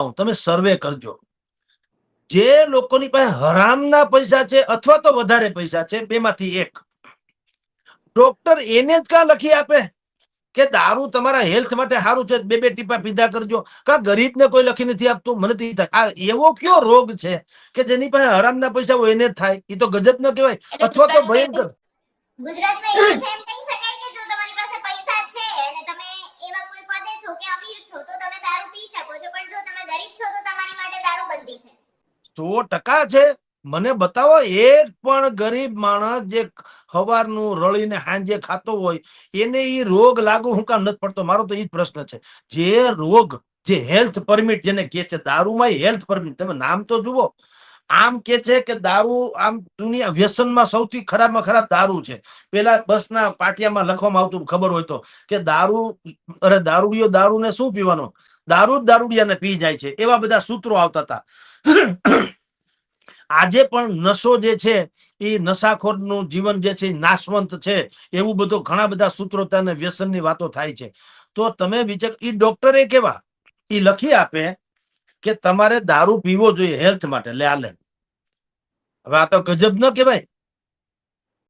તમે સર્વે કરજો. જે લોકોની પાસે હરામના પૈસા છે અથવા તો વધારે પૈસા છે બેમાંથી એક. ડોક્ટર એને જ કા લખી આપે? કે દારૂ તમારા હેલ્થ માટે સારું છે બે બે ટીપા પીધા કરજો. કા ગરીબને કોઈ લખી નથી આપતું? મને તો આ એવો કયો રોગ છે કે જેની પાસે હરામના પૈસા હોય એને જ થાય? એ તો ગજબ ન કહેવાય. અથવા તો ગુજરાતમાં ભયંકર. ગુજરાતમાં એવું છે એમ કહી શકાય કે જો તમારી પાસે પૈસા છે અને તમે એવા કોઈ પદે છો કે અમીર છો તો તમે દારૂ પી શકો છો પણ જો તમે ગરીબ છો તો તમારી માટે દારૂ બંધી છે સો ટકા છે. મને બતાવો એક પણ ગરીબ માણસ જે હવારનું રળીને હાંજે ખાતો હોય, એને એ રોગ લાગુ હું કામ નથી પડતો. મારો તો એ પ્રશ્ન છે. જે રોગ, જે હેલ્થ પરમિટ જેને કે છે, દારૂમાં હેલ્થ પરમિટ તમે નામ તો જુઓ. આમ કે છે કે દારૂ આમ દુનિયા વ્યસનમાં સૌથી ખરાબમાં ખરાબ દારૂ છે. પેલા બસના પાટિયામાં લખવામાં આવતું ખબર હોય તો કે દારૂ, અરે દારૂડિયો દારૂને શું પીવાનો? દારૂ દારૂડિયાને પી જાય છે. એવા બધા સૂત્રો આવતા હતા. આજે પણ નશો જે છે, એ નશાખોરનું જીવન જે છે નાશવંત છે. એવું બધું ઘણા બધા સૂત્રો અને વ્યસનની વાતો થાય છે. તો તમે વિચાર એ ડોક્ટરે કેવા? એ લખી આપે કે તમારે દારૂ પીવો જોઈએ હેલ્થ માટે. લે, આ લે. હવે આ તો ગજબ ન કહેવાય.